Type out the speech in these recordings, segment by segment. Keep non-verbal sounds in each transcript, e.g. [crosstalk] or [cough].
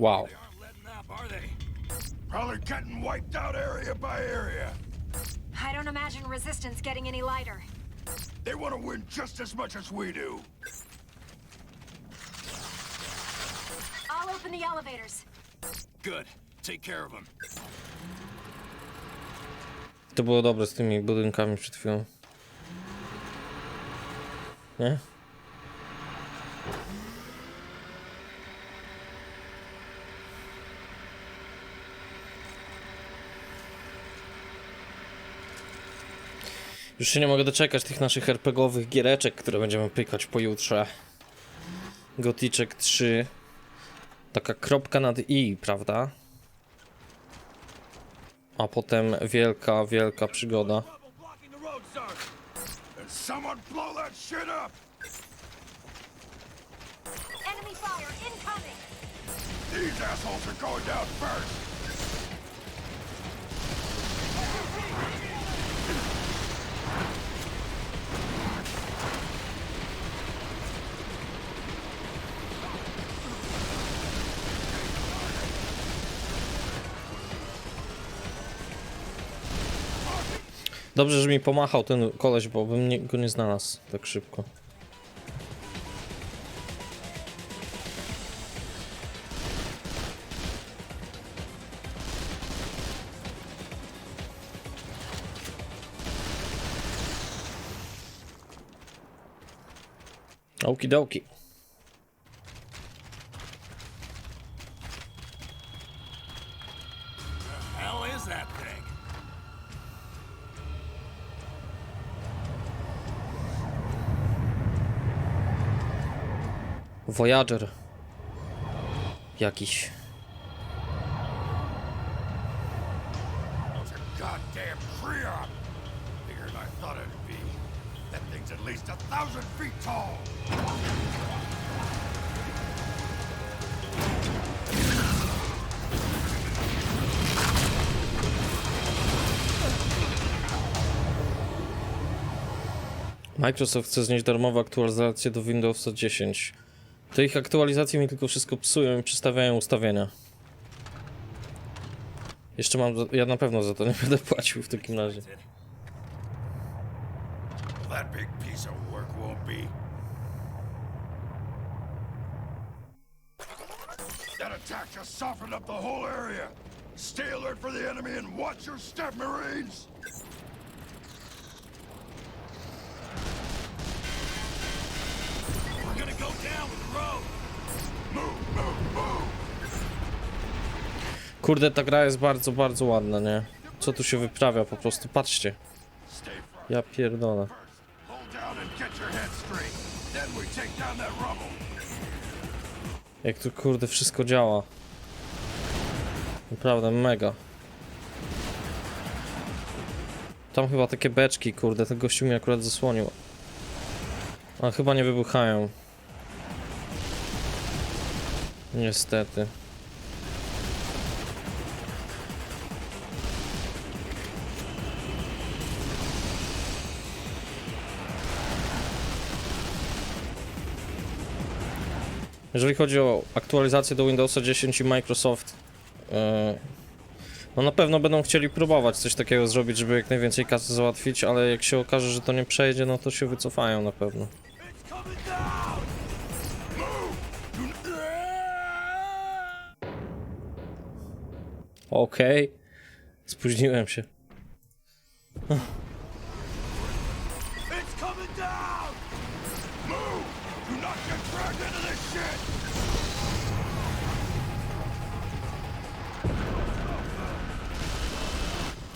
Wow. They aren't letting up, are they? Probably getting wiped out area by area. I don't imagine resistance getting any lighter. They want to win just as much as we do. I'll open the elevators. Good. Take care of them. To było dobre z tymi budynkami przed chwilą. Nie? Już się nie mogę doczekać tych naszych RPGowych giereczek, które będziemy pykać pojutrze. Goticzek 3. Taka kropka nad i, prawda? A potem wielka, wielka przygoda. These assholes are going down first! Dobrze, że mi pomachał ten koleś, bo bym nie, go nie znalazł tak szybko. Okidoki. Feet tall! Microsoft chce znieść darmową aktualizację do Windowsa 10. Te ich aktualizacje mi tylko wszystko psują i przestawiają ustawienia. Jeszcze mam. Ja na pewno za to nie będę płacił w takim razie. Softened up the whole area. Stay alert for the enemy and watch your step, Marines! Kurde, ta gra jest bardzo, bardzo ładna, nie? Co tu się wyprawia po prostu? Patrzcie. Ja pierdolę. Jak tu kurde wszystko działa. Naprawdę mega. Tam chyba takie beczki, kurde, ten gościu mi akurat zasłonił. Ale chyba nie wybuchają. Niestety. Jeżeli chodzi o aktualizację do Windowsa 10 i Microsoft, e, no na pewno będą chcieli próbować coś takiego zrobić, żeby jak najwięcej kasy załatwić, ale jak się okaże, że to nie przejdzie, no to się wycofają na pewno. Okej. Spóźniłem się.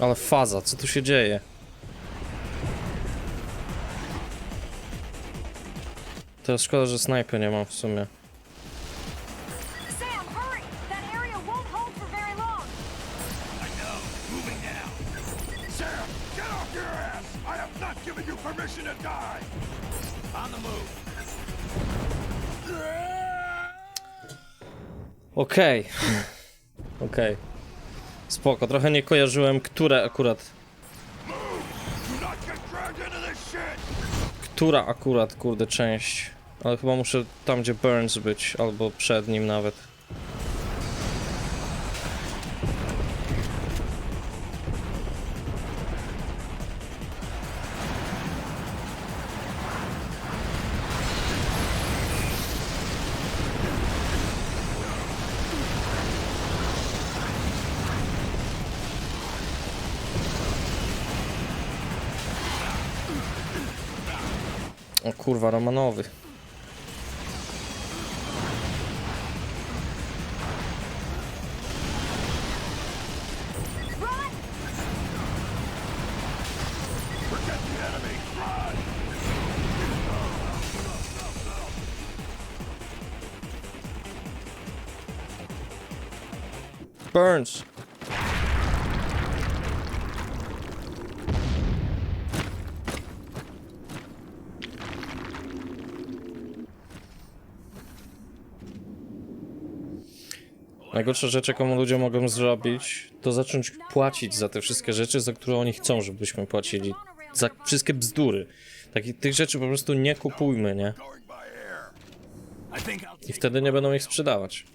Ale faza, co tu się dzieje? Teraz szkoda, że snajpy nie mam w sumie. Okej. [laughs] Okej. Spoko, trochę nie kojarzyłem, które akurat, która akurat, kurde, część. Ale chyba muszę tam, gdzie Burns być, albo przed nim nawet. O kurwa, Romanowy. Burns! Najgorsza rzecz, jaką ludzie mogą zrobić, to zacząć płacić za te wszystkie rzeczy, za które oni chcą, żebyśmy płacili. Za wszystkie bzdury. Takich tych rzeczy po prostu nie kupujmy, nie? I wtedy nie będą ich sprzedawać.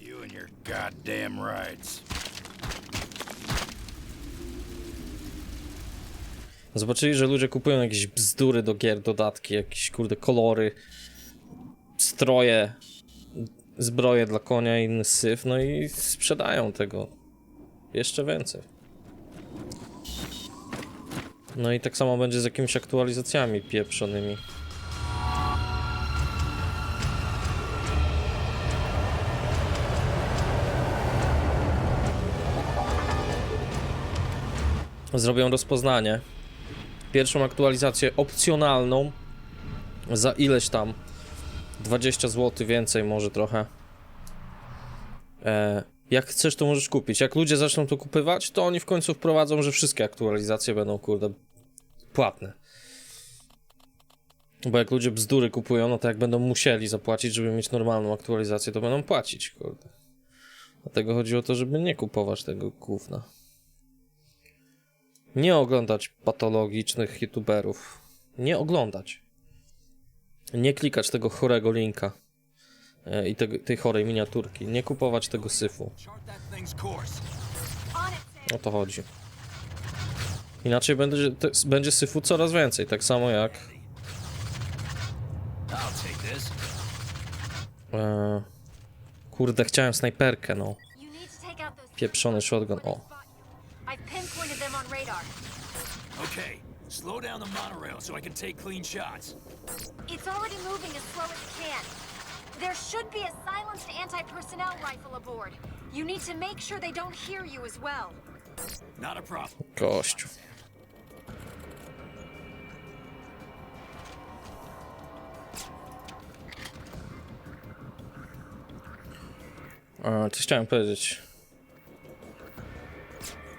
Zobaczyli, że ludzie kupują jakieś bzdury do gier, dodatki, jakieś kurde kolory, stroje, zbroje dla konia i inny syf, no i sprzedają tego jeszcze więcej. No i tak samo będzie z jakimiś aktualizacjami pieprzonymi. Zrobią rozpoznanie pierwszą aktualizację opcjonalną za ileś tam 20 zł więcej może trochę e, jak chcesz to możesz kupić jak ludzie zaczną to kupywać to oni w końcu wprowadzą, że wszystkie aktualizacje będą kurde płatne bo jak ludzie bzdury kupują, no to jak będą musieli zapłacić, żeby mieć normalną aktualizację, to będą płacić, kurde. Dlatego chodzi o to, żeby nie kupować tego gówna nie oglądać patologicznych youtuberów. Nie oglądać. Nie klikać tego chorego linka e, i tego, tej chorej miniaturki. Nie kupować tego syfu. O to chodzi. Inaczej będzie, te, będzie syfu coraz więcej, tak samo jak e, kurde, chciałem snajperkę, no. Pieprzony shotgun, o. slow down the monorail so I can take clean shots. It's already moving as slow as it can. There should be a silenced anti-personnel rifle aboard. You need to make sure they don't hear you as well. Not a problem. Gościu. E, coś chciałem powiedzieć.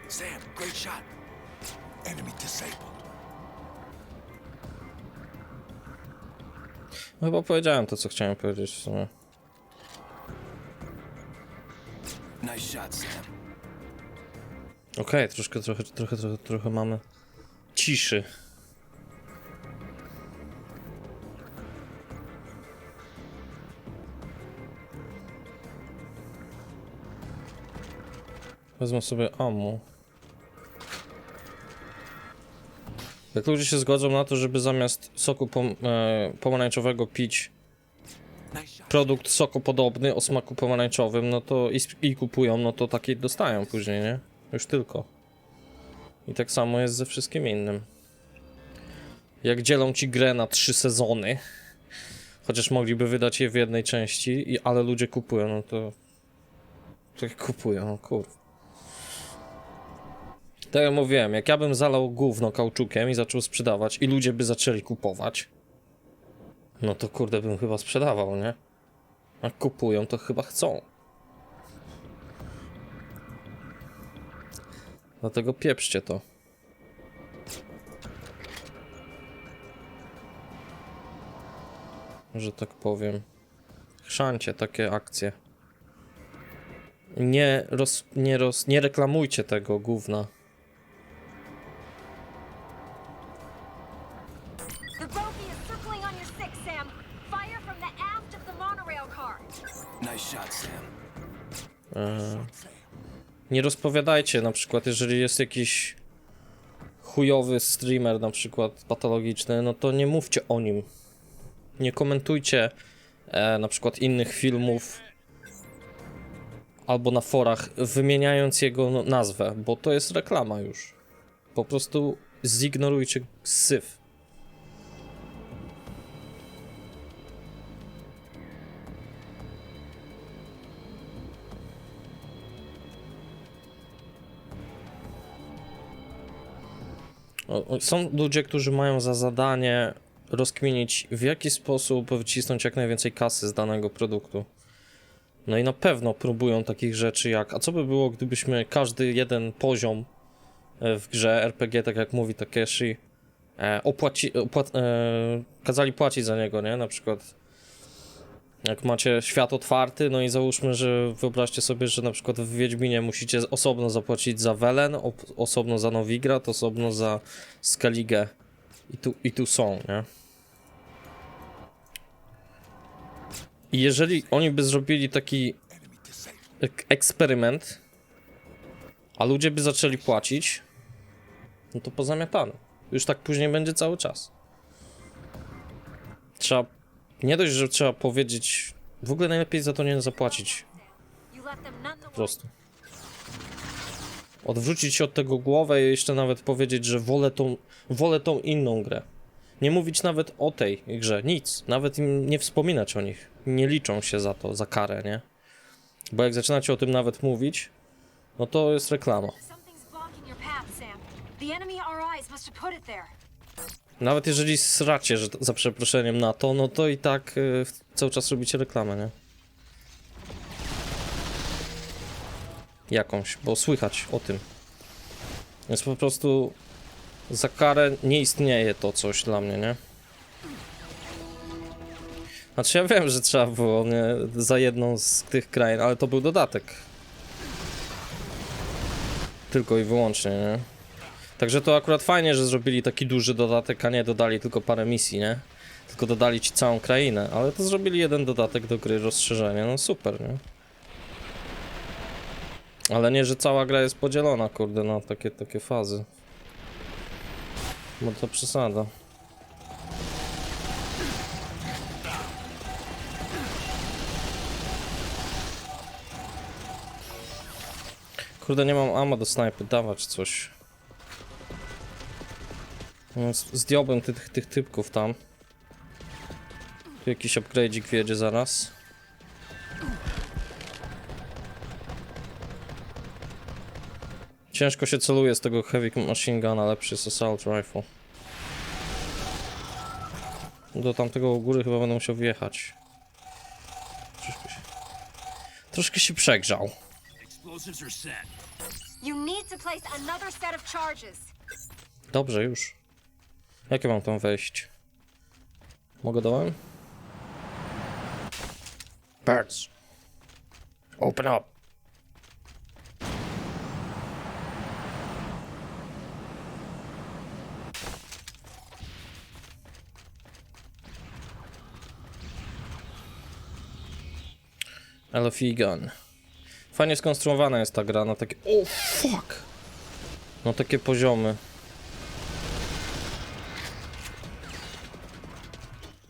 Sam, great shot. Chyba powiedziałem to, co chciałem powiedzieć w sumie. Nice shot, Sam. Okej, troszkę, trochę, trochę, trochę, trochę mamy ciszy. Wezmę sobie ammo. Jak ludzie się zgodzą na to, żeby zamiast soku pom e, pomarańczowego pić produkt sokopodobny o smaku pomarańczowym, no to i, i kupują, no to taki dostają później, nie? Już tylko. I tak samo jest ze wszystkim innym. Jak dzielą ci grę na trzy sezony, chociaż mogliby wydać je w jednej części, i, ale ludzie kupują, no to. Tak kupują, no kurwa. Tak jak mówiłem, jak ja bym zalał gówno kauczukiem i zaczął sprzedawać, i ludzie by zaczęli kupować, no to kurde bym chyba sprzedawał, nie? Jak kupują, to chyba chcą. Dlatego pieprzcie to. Że tak powiem. Chrzancie takie akcje. Nie roz, nie roz, nie reklamujcie tego gówna. Nie rozpowiadajcie na przykład, jeżeli jest jakiś chujowy streamer na przykład patologiczny, no to nie mówcie o nim. Nie komentujcie e, na przykład innych filmów albo na forach, wymieniając jego no, nazwę, bo to jest reklama już. Po prostu zignorujcie syf. Są ludzie, którzy mają za zadanie rozkminić, w jaki sposób wycisnąć jak najwięcej kasy z danego produktu. No i na pewno próbują takich rzeczy jak, a co by było, gdybyśmy każdy jeden poziom e, w grze RPG, tak jak mówi Takeshi, e, opłaci, e, kazali płacić za niego, nie? Na przykład jak macie świat otwarty, no i załóżmy, że wyobraźcie sobie, że na przykład w Wiedźminie musicie osobno zapłacić za Welen, osobno za Nowigrad, osobno za Skellige. I tu, I tu są, nie? I jeżeli oni by zrobili taki ek eksperyment, a ludzie by zaczęli płacić, no to pozamiatane. Już tak później będzie cały czas. Trzeba nie dość, że trzeba powiedzieć. W ogóle najlepiej za to nie zapłacić. Po prostu. Odwrócić się od tego głowę i jeszcze nawet powiedzieć, że wolę tą, wolę tą inną grę. Nie mówić nawet o tej grze, nic. Nawet im nie wspominać o nich. Nie liczą się za to, za karę, nie? Bo jak zaczynacie o tym nawet mówić, no to jest reklama. Nawet jeżeli sracie, że za przeproszeniem na to, no to i tak y, cały czas robicie reklamę, nie? Jakąś, bo słychać o tym. Więc po prostu za karę nie istnieje to coś dla mnie, nie? Znaczy ja wiem, że trzeba było, nie? Za jedną z tych krain, ale to był dodatek. Tylko i wyłącznie, nie? Także to akurat fajnie, że zrobili taki duży dodatek, a nie dodali tylko parę misji, nie? Tylko dodali ci całą krainę, ale to zrobili jeden dodatek do gry, rozszerzenie, no super, nie? Ale nie, że cała gra jest podzielona, kurde, na takie, takie fazy. Bo to przesada. Kurde, nie mam ammo do snajpy, dawać coś. No, z- Zdjąłbym tych, tych typków tam. Tu jakiś upgrade'ik wjedzie zaraz. Ciężko się celuje z tego heavy machine guna, lepszy jest assault rifle. Do tamtego u góry chyba będę musiał wjechać. Troszkę się, troszkę się przegrzał. Dobrze, już. Jakie mam tam wejść? Mogę dołem? Birds. Open up. LFE gun. Fajnie skonstruowana jest ta gra na takie... O, fuck! No takie poziomy.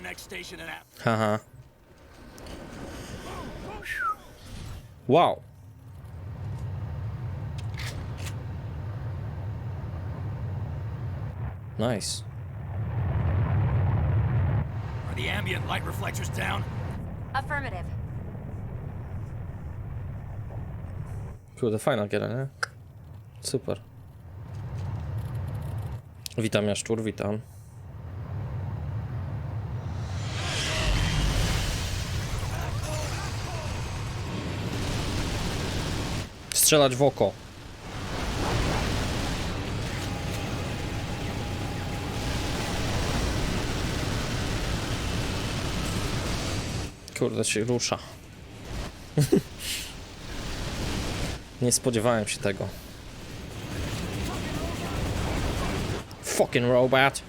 the next station and out. Haha. Wow. Nice. Are the ambient light reflectors down? Affirmative. Kurde, fajna giera, nie? Eh? Super. Witam, Jaszczur, witam. Strzelać w oko. Kurde, się rusza. [laughs] Nie spodziewałem się tego. Fucking robot.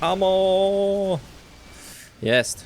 Amo! Jest.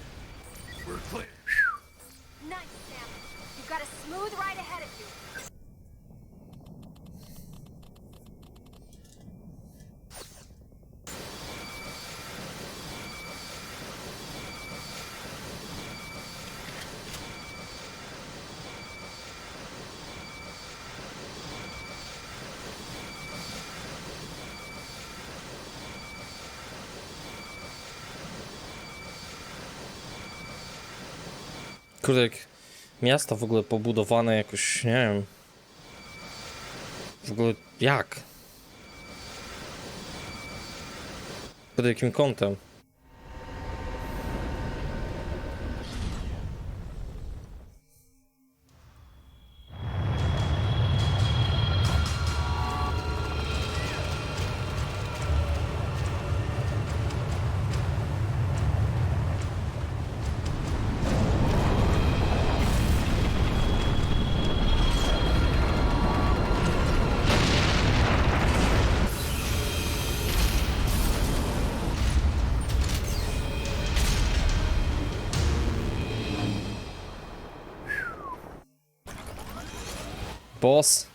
Kurde, jak miasta w ogóle pobudowane jakoś, nie wiem. W ogóle jak? Pod jakim kątem? Boss?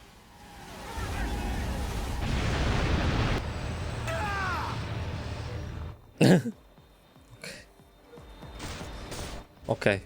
[laughs] Okej.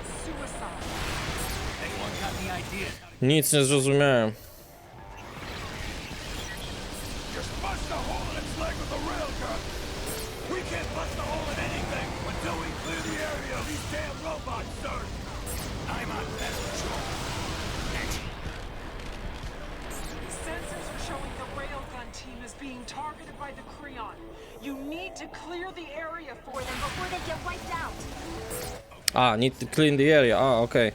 Is suicide. Anyone got any ideas how to Nic nie zrozumiałem. Just bust a hole in its leg with a railgun. We can't bust a hole in the area of these damn robots, sir. I'm on that patrol. Sensors are showing the railgun team is being targeted by the Creon. You need to clear the area for them Before they get wiped out. A, need to clean the area. Ah, a, okej.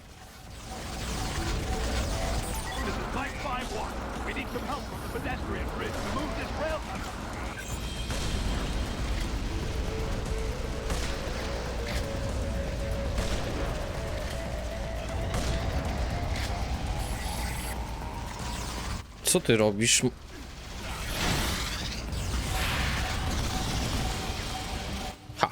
Co ty robisz? Ha!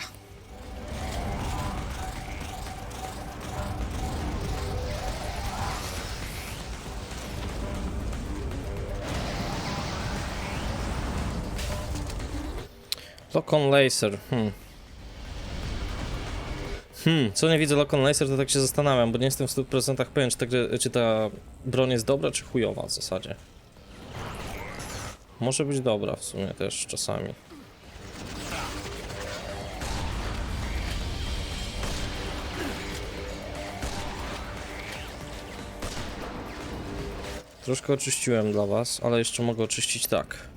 Lock on laser. Hmm. Hmm, co nie widzę Lock on laser, to tak się zastanawiam, bo nie jestem w 100% pewien, czy ta, czy ta broń jest dobra, czy chujowa w zasadzie. Może być dobra w sumie też czasami. Troszkę oczyściłem dla was, ale jeszcze mogę oczyścić tak.